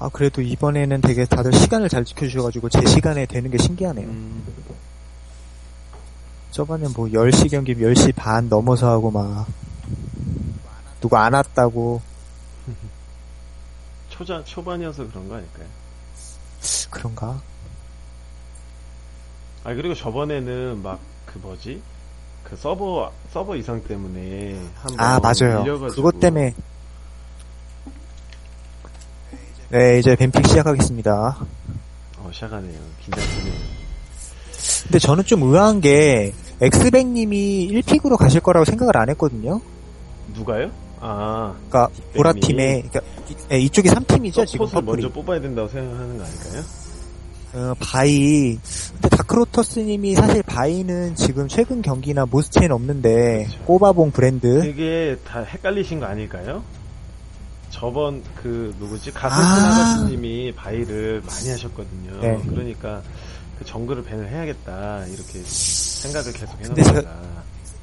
아, 그래도 이번에는 되게 다들 시간을 잘 지켜주셔가지고 제 시간에 되는 게 신기하네요. 음, 저번에 뭐 10시 경기 10시 반 넘어서 하고 막 누구 안 왔다고 초자, 초반이어서 그런 거 아닐까요? 그런가? 아, 그리고 저번에는 막, 그 뭐지? 그 서버, 서버 이상 때문에 한번 아, 맞아요. 밀려가지고 그것 때문에 네, 이제 뱀픽 시작하겠습니다. 어, 시작하네요. 긴장되네요. 근데 저는 좀 의아한 게 엑스백님이 1픽으로 가실 거라고 생각을 안 했거든요. 누가요? 아, 그러니까 보라 팀에 그러니까 이- 네, 이쪽이 3팀이죠 지금 퍼플이. 먼저 뽑아야 된다고 생각하는 거 아닐까요? 어, 바이. 근데 다크로터스님이 사실 바이는 지금 최근 경기나 모스체인 없는데 그렇죠. 꼬바봉 브랜드. 되게 다 헷갈리신 거 아닐까요? 저번 그 누구지 아. 가슴큰 아가씨님이 바이를 많이 하셨거든요. 네. 그러니까 그 정글을 밴을 해야겠다 이렇게 생각을 계속 근데 해놓다가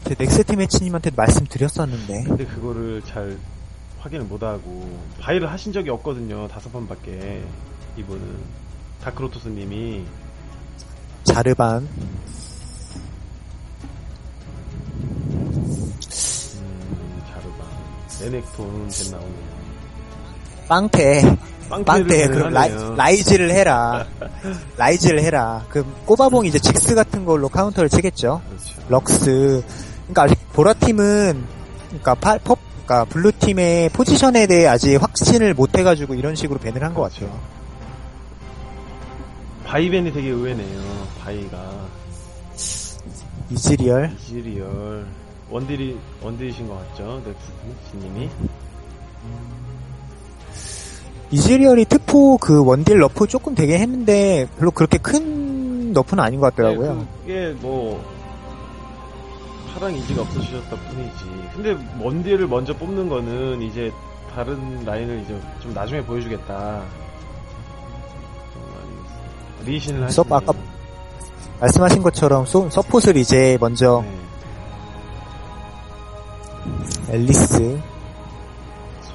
제 넥스트 매치님한테 말씀드렸었는데. 근데 그거를 잘 확인을 못하고 바이를 하신 적이 없거든요. 다섯 번밖에 이분은 다크로토스님이 자르반. 음, 자르바 레넥톤 젠 나오네요. 빵태. 빵태. 그럼 라이, 하네요. 라이 즈를 해라. 라이즈를 해라. 그럼 꼬바봉 이제 직스 같은 걸로 카운터를 치겠죠. 그렇죠. 럭스. 그러니까 아직 보라 팀은, 그러니까 파, 퍼, 그러니까 블루 팀의 포지션에 대해 아직 확신을 못 해가지고 이런 식으로 밴을 한 것. 같아요. 바이벤이 되게 의외네요. 바이가 이즈리얼. 이즈리얼 원딜이 원딜이신 것 같죠? 넥스트님이 이즈리얼이 트포 그 원딜 너프 조금 되게 했는데 별로 그렇게 큰 너프는 아닌 것 같더라고요. 네, 그게 뭐 파랑 이지가 없어지셨다 뿐이지. 근데 원딜을 먼저 뽑는 거는 이제 다른 라인을 이제 좀 나중에 보여주겠다. 리신을 하시 서- 아까 말씀하신 것처럼 소- 서폿을 이제 먼저 네, 앨리스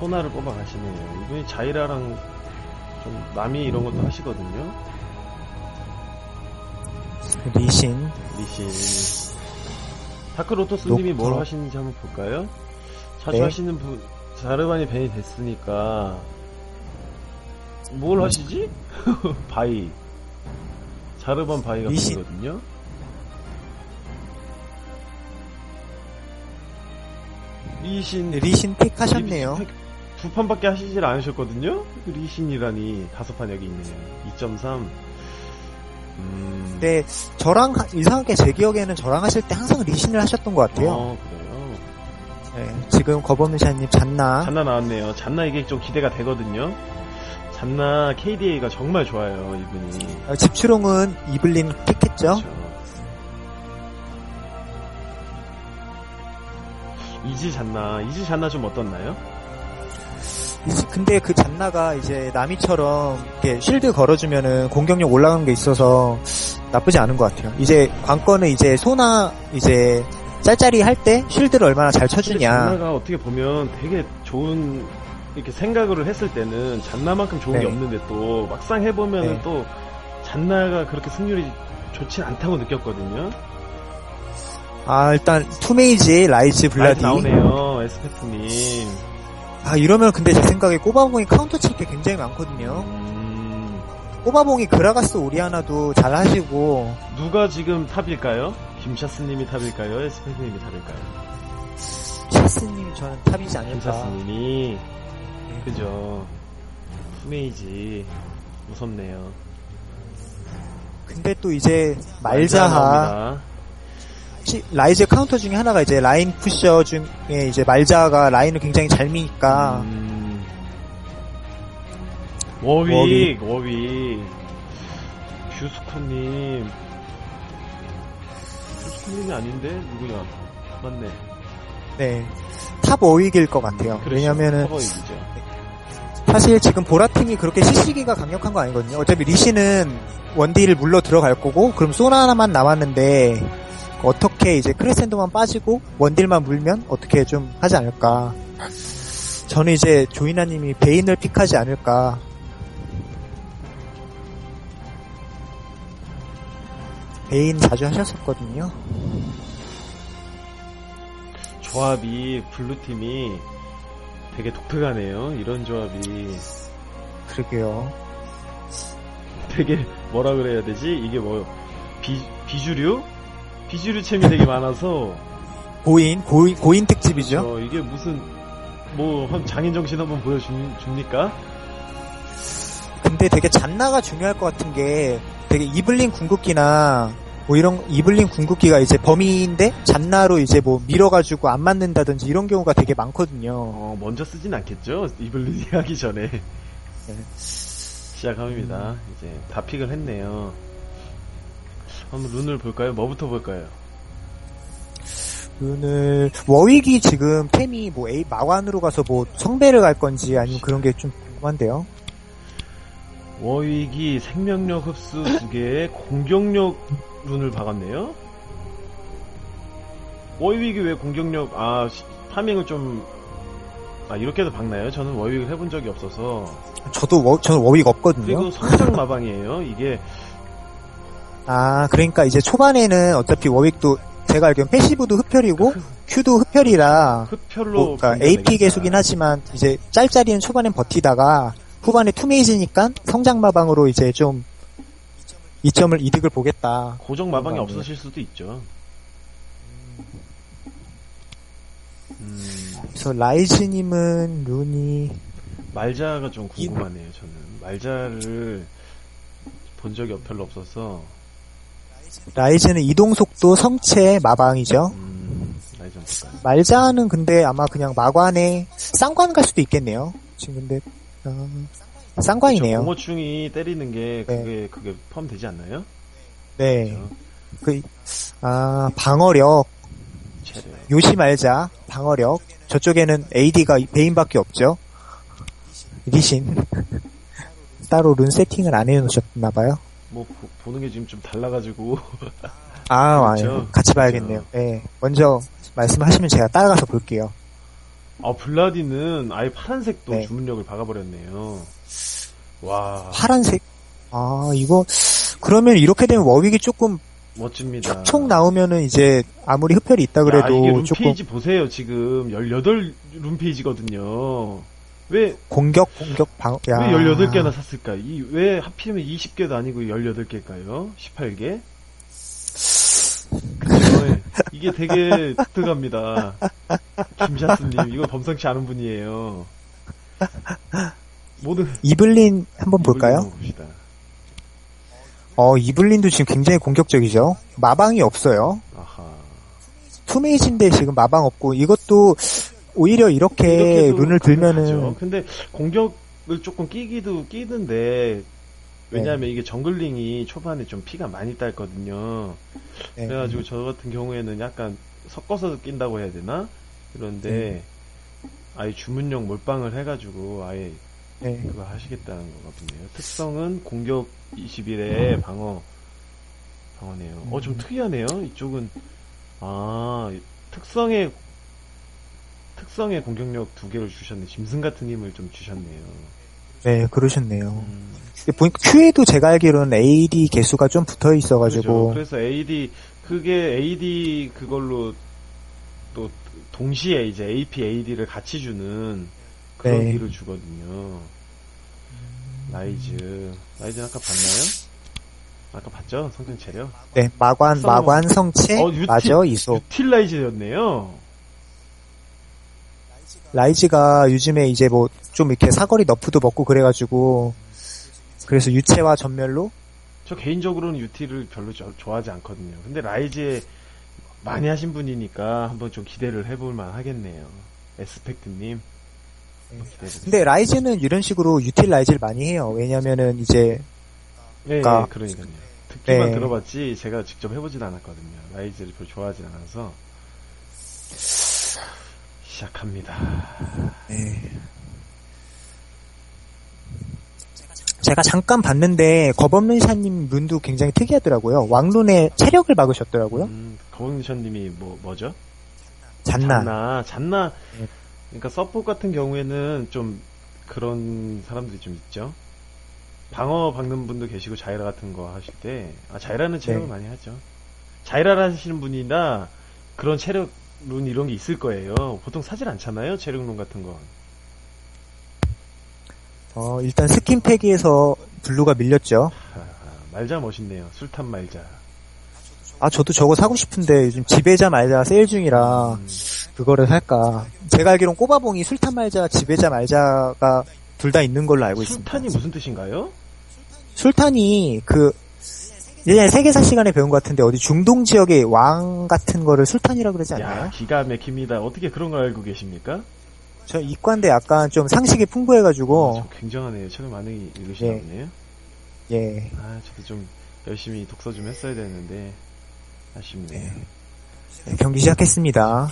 소나를 뽑아 가시네요. 이분이 자이라랑 좀 남이 이런 것도 하시거든요. 리신 리신. 다크로토스님이. 뭘 하시는지 한번 볼까요? 자주 네. 하시는 분, 자르반이 벤이 됐으니까, 뭘 하시지? 바이. 자르반 바이가 리신. 보이거든요? 리신. 리신 픽 하셨네요. 리신 두 판밖에 하시질 않으셨거든요? 그 리신이라니, 다섯 판 여기 있네요. 2.3. 음. 근데 저랑 하- 이상하게 제 기억에는 저랑 하실 때 항상 리신을 하셨던 것 같아요. 어, 그래요? 네, 지금 거범샤님 잔나 잔나 나왔네요. 잔나 이게 좀 기대가 되거든요. 잔나 KDA가 정말 좋아요, 이분이. 어, 집추롱은 이블린 픽했죠. 그렇죠. 이지 잔나, 이지 잔나 좀 어떻나요? 근데 그 잔나가 이제 나미처럼 이렇게 쉴드 걸어주면은 공격력 올라가는 게 있어서 나쁘지 않은 것 같아요. 이제 관건은 이제 소나 이제 짤짤이 할 때 쉴드를 얼마나 잘 쳐주냐. 잔나가 어떻게 보면 되게 좋은 이렇게 생각을 했을 때는 잔나만큼 좋은 게 네. 없는데 또 막상 해보면은 네. 또 잔나가 그렇게 승률이 좋진 않다고 느꼈거든요. 아 일단 투메이지 라이즈 블라디. 나오네요, 에스페트님. 아 이러면 근데 제 생각에 꼬바봉이 카운터 칠 게 굉장히 많거든요. 음, 꼬바봉이 그라가스 오리아나도 잘 하시고 누가 지금 탑일까요? 김샤스님이 탑일까요? 에스페트님이 탑일까요? 샤스님이 저는 탑이지 않을까. 김샤스님이 네. 그죠. 투메이지 무섭네요. 근데 또 이제 말자 말자하 라이즈 카운터 중에 하나가 이제 라인 푸셔 중에 이제 말자가 라인을 굉장히 잘 미니까 음. 워윅, 워윅. 뷰스코님. 뷰스코님이 아닌데? 누구냐? 맞네. 네. 탑 5위일 것 같아요. 그렇죠. 왜냐면은. 사실 지금 보라팀이 그렇게 CC기가 강력한 거 아니거든요. 어차피 리시는 원딜을 물러 들어갈 거고 그럼 소나 하나만 남았는데 어떻게 이제 크레센도만 빠지고 원딜만 물면 어떻게 좀 하지 않을까. 저는 이제 조이나님이 베인을 픽하지 않을까. 베인 자주 하셨었거든요. 조합이 블루팀이 되게 독특하네요. 이런 조합이. 그러게요. 되게 뭐라 그래야 되지? 이게 뭐 비, 비주류? 비주류 챔이 되게 많아서 고인, 고인, 고인 특집이죠. 어, 이게 무슨 뭐 한 장인 정신 한번 보여줍니까? 근데 되게 잔나가 중요할 것 같은 게 되게 이블린 궁극기나 뭐 이런 이블린 궁극기가 이제 범위인데 잔나로 이제 뭐 밀어가지고 안 맞는다든지 이런 경우가 되게 많거든요. 어, 먼저 쓰진 않겠죠? 이블린이 하기 전에. 시작합니다. 이제 다 픽을 했네요. 한번 룬을 볼까요? 뭐부터 볼까요? 오늘 워윅이 지금 템이 뭐 A 마관으로 가서 뭐 성배를 갈 건지 아니면 그런 게 좀 궁금한데요. 워윅이 생명력 흡수 두 개에 공격력 룬을 박았네요? 워윅이 왜 공격력, 아, 시- 파밍을 좀, 아, 이렇게도 박나요? 저는 워윅을 해본 적이 없어서. 저도 워, 저는 워윅 없거든요. 그리고 성장 마방이에요. 이게, 아 그러니까 이제 초반에는 어차피 워윅도 제가 알기로는 패시브도 흡혈이고 Q도 흡혈이라 흡혈로. 뭐, 그러니까 AP. 계속이긴 하지만 이제 짤짤이는 초반엔 버티다가 후반에 투메이지니까 성장 마방으로 이제 좀 이점을 이득을 보겠다. 고정 마방이 거 없으실 수도 있죠. 음, 그래서 라이즈님은 룬이 말자가 좀 궁금하네요, 저는. 말자를 본 적이 별로 없어서, 라이즈는 이동 속도 성체 마방이죠. 음, 말자? 말자는 근데 아마 그냥 마관에 쌍관 갈 수도 있겠네요. 지금 근데 어, 쌍관이네요. 공어충이 때리는 게, 네. 그게, 그게 포함되지 않나요? 네. 그죠? 그, 아, 방어력, 체력. 요시 말자, 방어력. 저쪽에는 AD가 베인밖에 없죠. 리신. 따로 룬 세팅을 안 해놓으셨나 봐요. 뭐, 보- 보는 게 지금 좀 달라가지고. 아, 그렇죠. 아유, 같이 봐야겠네요. 네. 먼저 말씀하시면 제가 따라가서 볼게요. 아, 블라디는 아예 파란색도 네. 주문력을 박아버렸네요. 와, 파란색. 아, 이거, 그러면 이렇게 되면 워윅이 조금 멋집니다. 촉촉 나오면은 이제 아무리 흡혈이 있다 야, 그래도 이게 룸 조금 페이지 보세요, 지금. 18 룸페이지거든요. 왜, 공격, 공격, 방, 야. 왜 18개나 샀을까? 이, 왜 하필이면 20개도 아니고 18개일까요? 18개? 그죠? 이게 되게 독특합니다. 김샤스님, 이거 범상치 않은 분이에요. 모든. 이블린 한번 볼까요? 봅시다. 어, 이블린도 지금 굉장히 공격적이죠. 마방이 없어요. 아하. 투메이지인데 지금 마방 없고 이것도 오히려 이렇게 가능하죠. 들면은 근데 공격을 조금 끼기도 끼는데 왜냐하면 이게 정글링이 초반에 좀 피가 많이 딸거든요. 네. 그래가지고 저 같은 경우에는 약간 섞어서 낀다고 해야 되나? 그런데 아예 주문용 몰빵을 해가지고 아예 네. 그거 하시겠다는 것 같네요. 특성은 공격 21에 방어 방어네요. 어좀 특이하네요. 이쪽은 아 특성의 특성의 공격력 두 개를 주셨네. 짐승 같은 힘을 좀 주셨네요. 네, 그러셨네요. 음, 근데 보니까 Q에도 제가 알기로는 AD 개수가 좀 붙어. 있어가지고 그래서 AD 그게 AD 그걸로 또 동시에 이제 AP AD를 같이 주는 그런 네. 딜을 주거든요. 라이즈 라이즈 아까 봤나요? 아까 봤죠? 성장 체력. 네, 마관, 성- 마관 성체 어, 유티- 맞아 이소. 유틸라이즈였네요. 라이즈가 요즘에 이제 뭐 좀 이렇게 사거리 너프도 먹고 그래가지고 그래서 유체와 전멸로 저 개인적으로는 유티를 별로 저- 좋아하지 않거든요. 근데 라이즈에 많이 하신 분이니까 한번 좀 기대를 해볼 만 하겠네요. 에스펙트님. 기대해보겠습니다. 근데 라이즈는 이런 식으로 유틸 라이즈를 많이 해요. 왜냐면은 이제 네, 그러니까- 그러니까요. 듣기만 네. 들어봤지 제가 직접 해보진 않았거든요. 라이즈를 별로 좋아하진 않아서 시작합니다. 네. 제가 잠깐 봤는데 겁없는 샤님 룬도 굉장히 특이하더라고요. 왕룬에 체력을 박으셨더라고요. 음, 거북니션님이 뭐 뭐죠? 잔나. 잔나, 잔나. 네. 그러니까 서포 같은 경우에는 좀 그런 사람들이 좀 있죠. 방어 박는 분도 계시고 자이라 같은 거 하실 때, 아 자이라는 체력을 네. 많이 하죠. 자이랄 하시는 분이나 그런 체력 룬 이런 게 있을 거예요. 보통 사질 않잖아요. 체력 룬 같은 거. 어, 일단 스킨팩에서 블루가 밀렸죠. 아, 말자 멋있네요. 술탄 말자. 아, 저도 저거 사고 싶은데 요즘 지배자 말자 세일 중이라 음, 그거를 살까. 제가 알기론 꼬바봉이 술탄 말자, 지배자 말자가 둘 다 있는 걸로 알고 있습니다. 술탄이 무슨 뜻인가요? 술탄이 그 예전에 세계사 시간에 배운 것 같은데 어디 중동 지역의 왕 같은 거를 술탄이라고 그러지 않나요? 야, 기가 막힙니다. 어떻게 그런 걸 알고 계십니까? 저 이과인데 약간 좀 상식이 풍부해가지고 좀 굉장하네요. 책을 많이 읽으시나 예. 보네요. 예 아, 저도 좀 열심히 독서 좀 했어야 되는데 아쉽네요. 경기 시작했습니다.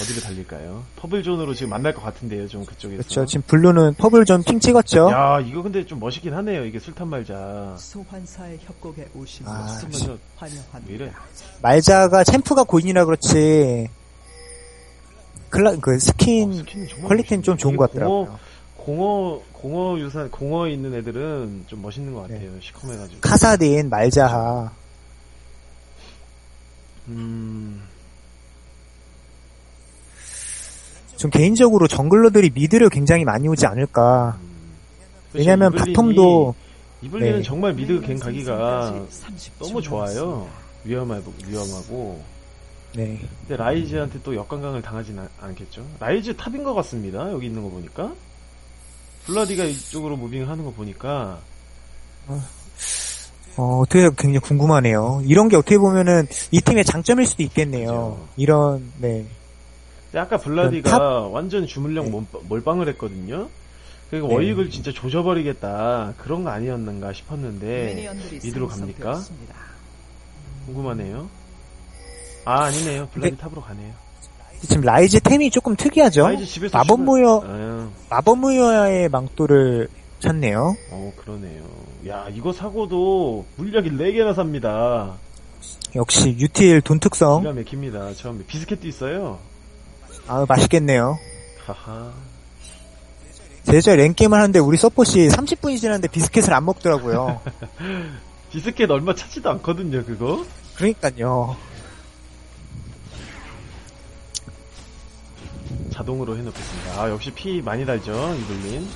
어디로 달릴까요? 퍼블존으로 지금 만날 것 같은데요, 좀 그쪽에서. 그렇죠. 지금 블루는 퍼블 좀핑 찍었죠. 야, 이거 근데 좀 멋있긴 하네요. 이게 술탄 말자. 소환사의 협곡에 오신 아, 것을 술탄 말자 환영합니다. 왜 이래? 말자가 챔프가 고인이라 그렇지. 클라 그 스킨 어, 정말 퀄리티는 좀 멋있네. 좋은 것 같더라고요. 공어, 공어 유산, 공어 있는 애들은 좀 멋있는 것 같아요. 네. 시커매가지고. 카사딘 말자하. 음, 좀 개인적으로 정글러들이 미드를 굉장히 많이 오지 않을까. 음. 왜냐면 이블린이- 바텀도 이블리는 네. 정말 미드 갱 가기가 30초 너무 좋아요. 위험하고, 위험하고. 네. 근데 라이즈한테 또 역관광을 당하진 않, 않겠죠? 라이즈 탑인 것 같습니다. 여기 있는 거 보니까. 블라디가 이쪽으로 무빙 하는 거 보니까. 어, 어떻게 굉장히 궁금하네요. 이런 게 어떻게 보면은 이 팀의 장점일 수도 있겠네요. 그죠. 이런 네. 근데 아까 블라디가 완전 주물력 네. 몰- 몰빵을 했거든요? 그리고 네. 워익을 진짜 조져버리겠다. 그런 거 아니었는가 싶었는데. 미드로 갑니까? 궁금하네요. 아, 아니네요. 블라디 탑으로 가네요. 지금 라이즈 템이 조금 특이하죠. 라이즈 집에서 마법 춤을- 무효 아, 마법 무효의 망토를 찾네요. 어, 그러네요. 야, 이거 사고도 물약이 4 개나 삽니다. 역시 유틸 돈 특성. 기가 막힙니다. 처음에 비스켓도 있어요. 아 맛있겠네요. 하하. 제자 랭게임을 하는데 우리 서폿이 30분이 지났는데 비스켓을 안 먹더라고요. 비스켓 얼마 차지도 않거든요, 그거. 그러니까요. 자동으로 해놓겠습니다. 아, 역시 피 많이 달죠, 이블린.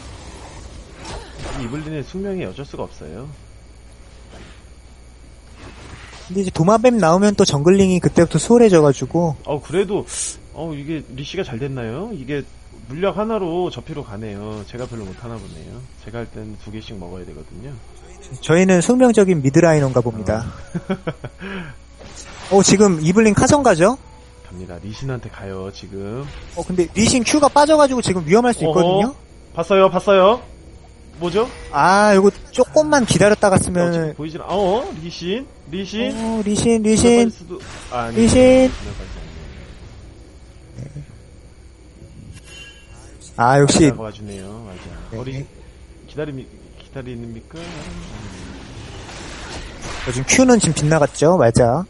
이 이블린의 숙명이 어쩔 수가 없어요. 근데 이제 도마뱀 나오면 또 정글링이 그때부터 수월해져가지고 어, 그래도, 어, 이게 리시가 잘 됐나요? 이게 물약 하나로 저피로 가네요. 제가 별로 못하나 보네요. 제가 할 땐 두 개씩 먹어야 되거든요. 저희는 숙명적인 미드라이너인가 봅니다. 어 지금 이블링 카정 가죠? 갑니다. 리신한테 가요, 지금. 어 근데 리신 Q가 빠져가지고 지금 위험할 수 있거든요. 어허. 봤어요, 봤어요? 뭐죠? 아 이거 조금만 기다렸다 어, 지금 갔으면 보이진 않, 어? 리신? 리신? 어, 리신 리신 아, 리신. 지나가지 않네요. 아 역시 가 와주네요, 맞아. 네. 어리, 기다림이, 기다리는입니까? 요즘 Q는 지금 빗나갔죠 맞아.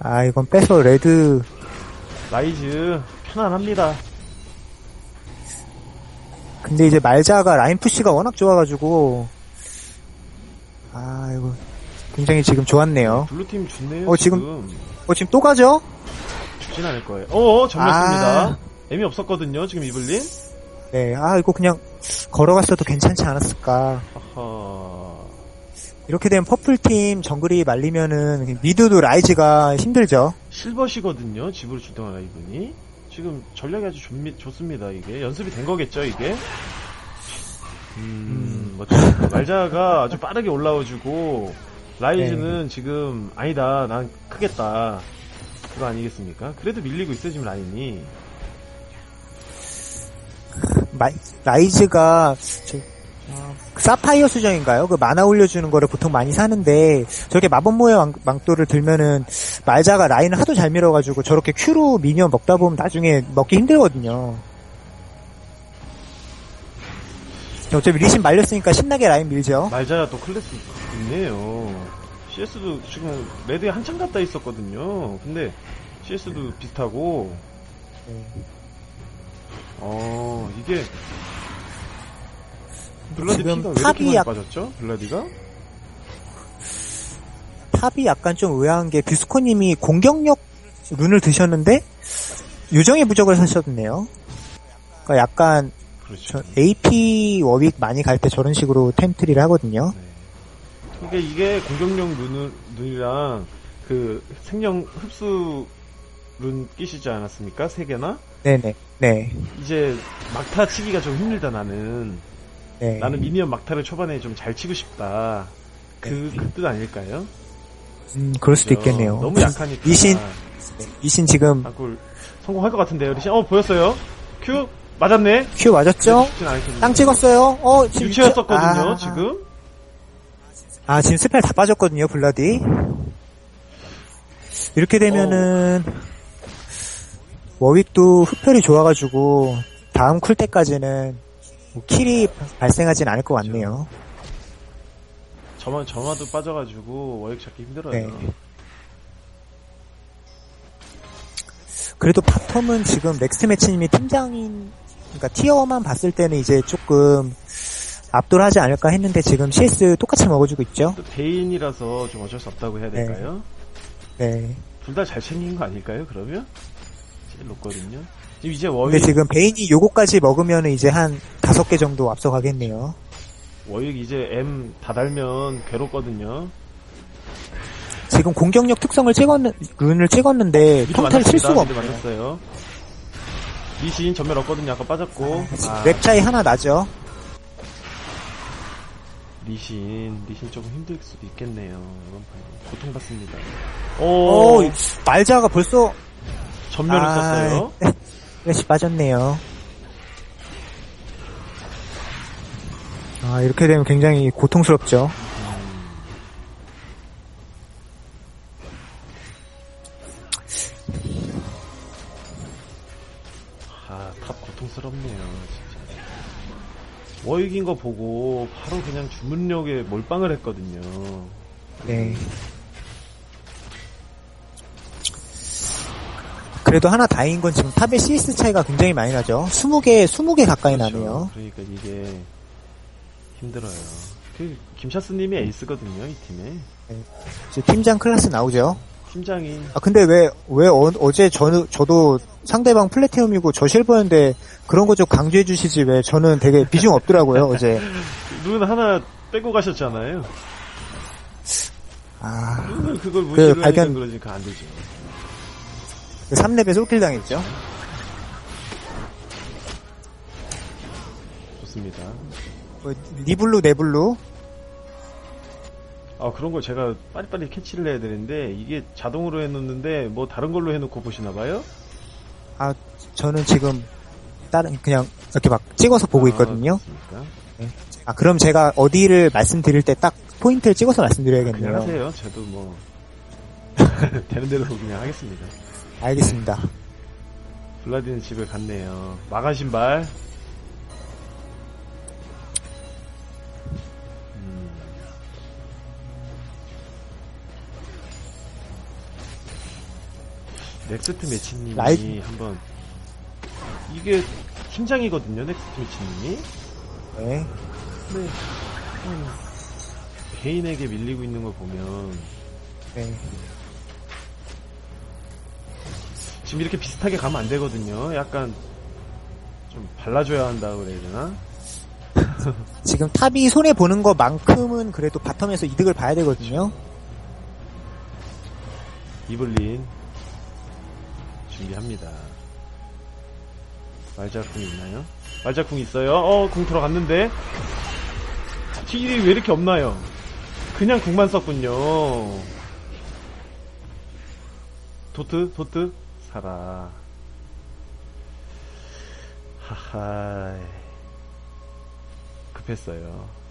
아 이건 빼서 레드 라이즈, 편안합니다. 근데 이제 말자가 라인 푸시가 워낙 좋아가지고 아 이거 굉장히 지금 좋았네요. 블루팀 좋네요, 어, 지금. 지금- 어 지금 또 가죠? 죽진 않을 거예요. 어, 전멸습니다. 아. 애미 없었거든요, 지금 이블린? 네, 아 이거 그냥 걸어갔어도 괜찮지 않았을까. 하하. 이렇게 되면 퍼플팀 정글이 말리면은 미드도 라이즈가 힘들죠. 실버시거든요, 집으로 출동한 이분이. 지금 전략이 아주 좋, 좋습니다, 이게. 연습이 된 거겠죠, 이게? 음, 멋져. 말자가 아주 빠르게 올라와주고, 라이즈는 네. 지금, 아니다, 난 크겠다. 그거 아니겠습니까? 그래도 밀리고 있어, 지금 라인이. 마- 라이즈가 저, 어, 사파이어 수정인가요? 그 만화 올려주는 거를 보통 많이 사는데 저렇게 마법모의 왕, 망토를 들면은 말자가 라인을 하도 잘 밀어가지고 저렇게 Q로 미니언 먹다 보면 나중에 먹기 힘들거든요. 어차피 리신 말렸으니까 신나게 라인 밀죠. 말자가 또 클래스 있네요. CS도 지금 레드에 한참 갔다 있었거든요. 근데 CS도 비슷하고, 어, 이게, 블라디 피가 왜 이렇게 탑이 많이 약- 빠졌죠? 블라디가? 탑이 약간 좀 의아한 게 뷰스코님이 공격력 룬을 드셨는데 유정의 부적을 사셨네요. 그러니까 약간 그렇죠. 저 AP 워윅 많이 갈 때 저런 식으로 템트리를 하거든요. 네. 그러니까 이게 공격력 눈, 눈이랑 그 생명 흡수 룬 끼시지 않았습니까? 세 개나? 네네. 네. 이제 막타 치기가 좀 힘들다 나는. 네. 나는 미니언 막타를 초반에 좀 잘 치고 싶다. 그, 그뜻 아닐까요? 음, 그럴 수도 그죠? 있겠네요. 너무 약하니까. 미신. 이신 지금 방골 성공할 것 같은데요, 리신? 어, 보였어요? 큐? 맞았네? 큐 맞았죠? 않았거든요. 땅 찍었어요. 어, 지금 유치였었거든요, 아, 지금? 아, 지금 스펠 다 빠졌거든요, 블라디. 이렇게 되면은, 워윅도 흡혈이 좋아가지고, 다음 쿨 때까지는, 뭐 킬이 발생하진 않을 것 같네요. 점화, 점화도 빠져가지고 워익 찾기 힘들어요. 네. 그래도 바텀은 지금 넥스트 매치님이 팀장인, 그러니까 티어만 봤을 때는 이제 조금, 압도하지 않을까 했는데 지금 CS 똑같이 먹어주고 있죠. 또 대인이라서 좀 어쩔 수 없다고 해야 될까요? 네. 둘다 잘 챙긴 거 아닐까요, 그러면? 높거든요. 지금 이제 워익, 근데 지금 베인이 요거까지 먹으면 이제 한 다섯 개 정도 앞서가겠네요. 워익 이제 M 다 달면 괴롭거든요. 지금 공격력 특성을 찍었는, 룬을 찍었는데, 평타를 칠 수가 없어요. 맞았어요. 미신 전멸 없거든요. 아까 빠졌고. 아, 랩 차이 하나 나죠. 리신, 리신 조금 힘들 수도 있겠네요. 이번 판 고통받습니다. 오, 오, 말자가 벌써, 전멸을 아, 썼어요. 플래시 빠졌네요. 아, 이렇게 되면 굉장히 고통스럽죠. 아, 탑 고통스럽네요, 진짜. 워익인 거 보고 바로 그냥 주문력에 몰빵을 했거든요. 네. 그래도 하나 다행인 건 지금 탑의 CS 차이가 굉장히 많이 나죠. 20개, 20개 가까이 나네요. 그러니까 이게 힘들어요. 그 김샤스님이 에이스거든요, 이 팀에. 이제 팀장 클래스 나오죠. 팀장이 아 근데 왜 왜 어, 제 저는 저도 상대방 플래티넘이고 저 실버였는데 그런 거 좀 강조해 주시지 왜 저는 되게 비중 없더라고요 어제. 눈 하나 빼고 가셨잖아요. 아 눈을 그걸 무시를 그 발견- 그러니까 안 되죠. 3렙에 솔킬 당했죠. 좋습니다. 뭐, 리블루 네블루 아 그런 걸 제가 빨리빨리 캐치를 해야 되는데 이게 자동으로 해놓는데 뭐 다른 걸로 해놓고 보시나 봐요? 아 저는 지금 다른 그냥 이렇게 막 찍어서 보고 있거든요. 아, 그렇습니까? 아 그럼 제가 어디를 말씀드릴 때 딱 포인트를 찍어서 그냥 말씀드려야겠네요. 하세요. 저도 뭐 되는 대로 그냥 하겠습니다. 알겠습니다. 블라디는 집에 갔네요. 마가 신발. 음. 넥스트 매치님이 라이- 한번 이게 팀장이거든요. 넥스트 매치님이. 네. 근데 음, 개인에게 밀리고 있는 걸 보면 네. 지금 이렇게 비슷하게 가면 안 되거든요. 약간 좀 발라줘야 한다 그래야 되나? 지금 탑이 손해 보는 것만큼은 그래도 바텀에서 이득을 봐야 되거든요. 이블린 준비합니다. 말자쿵 있나요? 말자쿵 있어요? 어, 궁 들어갔는데? 딜이 왜 이렇게 없나요? 그냥 궁만 썼군요. 도트? 도트? 살아. 하하. 급했어요.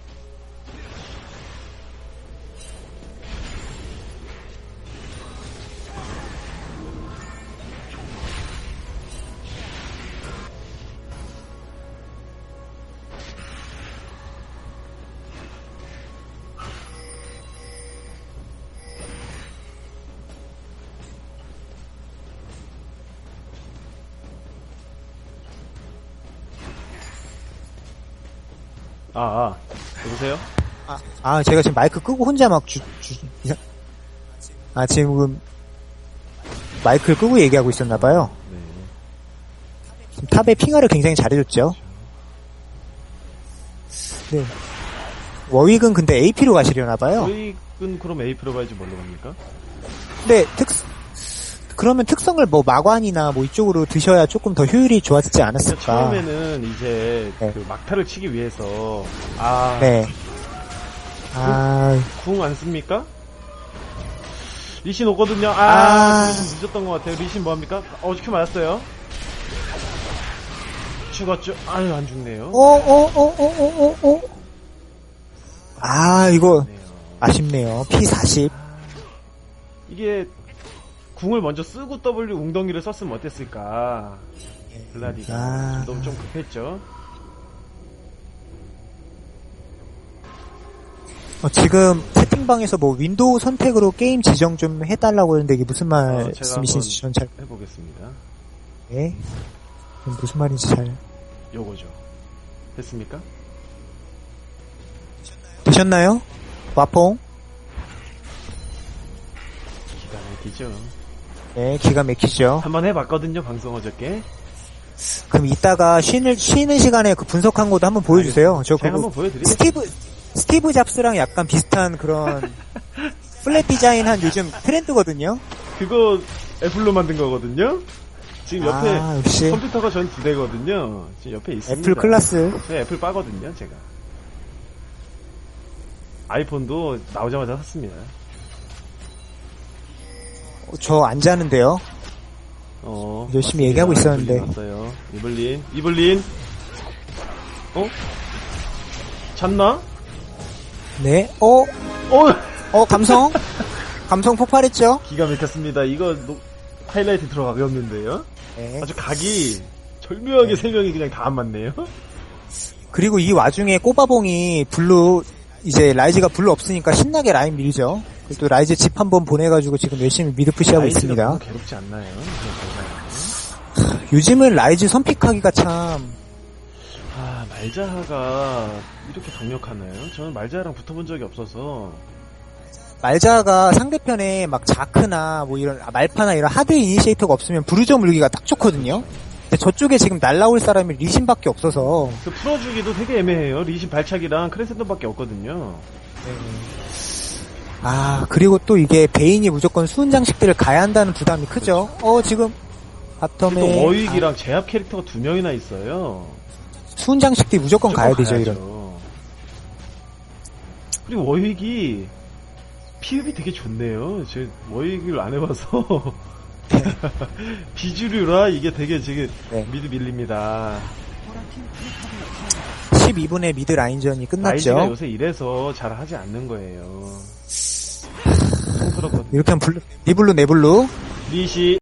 아, 아. 여보세요? 아, 아, 제가 지금 마이크 끄고 혼자 막 주, 주, 이상- 아, 지금 마이크를 끄고 얘기하고 있었나봐요. 네. 지금 탑의 핑화를 굉장히 잘해줬죠. 네. 워윅은 근데 AP로 가시려나봐요. 저희는 그럼 에이프로 가야지 뭘로 갑니까? 근데 특, 그러면 특성을 뭐 마관이나 뭐 이쪽으로 드셔야 조금 더 효율이 좋아지지 않았을까. 처음에는 이제 네. 그 막타를 치기 위해서 아, 네. 아, 궁 안 씁니까? 리신 오거든요. 아, 아. 리신 늦었던 것 같아요. 리신 뭐합니까? 어, 큐 맞았어요. 죽었죠? 아유, 안 죽네요. 어, 어, 어, 어, 어. 아, 이거 네요. 아쉽네요. P40. 이게 궁을 먼저 쓰고 W 웅덩이를 썼으면 어땠을까? 블라디가 아. 너무 좀 급했죠. 어, 지금 채팅방에서 뭐 윈도우 선택으로 게임 지정 좀 해달라고 했는데 이게 무슨 어, 말씀이신지 전 잘, 해보겠습니다. 네. 무슨 말인지 잘 요거죠. 됐습니까? 되셨나요? 와퐁? 기가 막히죠. 네, 기가 막히죠. 한번 해봤거든요, 방송 어저께. 그럼 이따가 쉬는, 쉬는 시간에 그 분석한 것도 한번 보여주세요. 저 제가 그거 한번 보여드리겠습니다. 스티브, 스티브 잡스랑 약간 비슷한 그런 플랫 디자인 한 요즘 트렌드거든요. 그거 애플로 만든 거거든요. 지금 옆에 아, 컴퓨터가 전 두 대거든요. 지금 옆에 있습니다. 애플 클라스. 네, 애플 빠거든요, 제가. 아이폰도 나오자마자 샀습니다. 어, 저안 자는데요. 어, 열심히. 얘기하고 있었는데. 이블린 왔어요. 이블린, 이블린. 어? 잤나? 네, 어, 어, 어, 감성? 감성 폭발했죠? 기가 막혔습니다. 이거 노- 하이라이트 들어가겠는데요? 네. 아주 각이 절묘하게 네. 세 명이 그냥 다 안 맞네요. 그리고 이 와중에 꼬바봉이 블루, 이제 라이즈가 블루 없으니까 신나게 라인 밀죠. 또 라이즈 집 한 번 보내가지고 지금 열심히 미드 푸시하고 있습니다. 괴롭지 않나요? 요즘은 라이즈 선픽하기가 참, 아, 말자하가 이렇게 강력하나요? 저는 말자하랑 붙어본 적이 없어서 말자가 상대편에 막 자크나 뭐 이런, 아, 말파나 이런 하드 이니시에이터가 없으면 부르저 물기가 딱 좋거든요? 근데 저쪽에 지금 날라올 사람이 리신밖에 없어서, 그 풀어주기도 되게 애매해요. 리신 발차기랑 크레센더밖에 없거든요. 아, 그리고 또 이게 베인이 무조건 수은 장식들을 가야 한다는 부담이 크죠? 어, 지금, 바텀에. 또 워윅이랑 제압 캐릭터가 두 명이나 있어요. 수은 장식들이 무조건 가야 무조건 되죠, 가야죠. 이런. 그리고 워윅이 피흡이 되게 좋네요. 제 워윅을 안 해봐서 비주류라 이게 되게 지금 네. 미드 밀립니다. 12분의 미드 라인전이 끝났죠? 요새 이래서 잘 하지 않는 거예요. 이렇게 하면 블루, 리블루, 네블루. 리시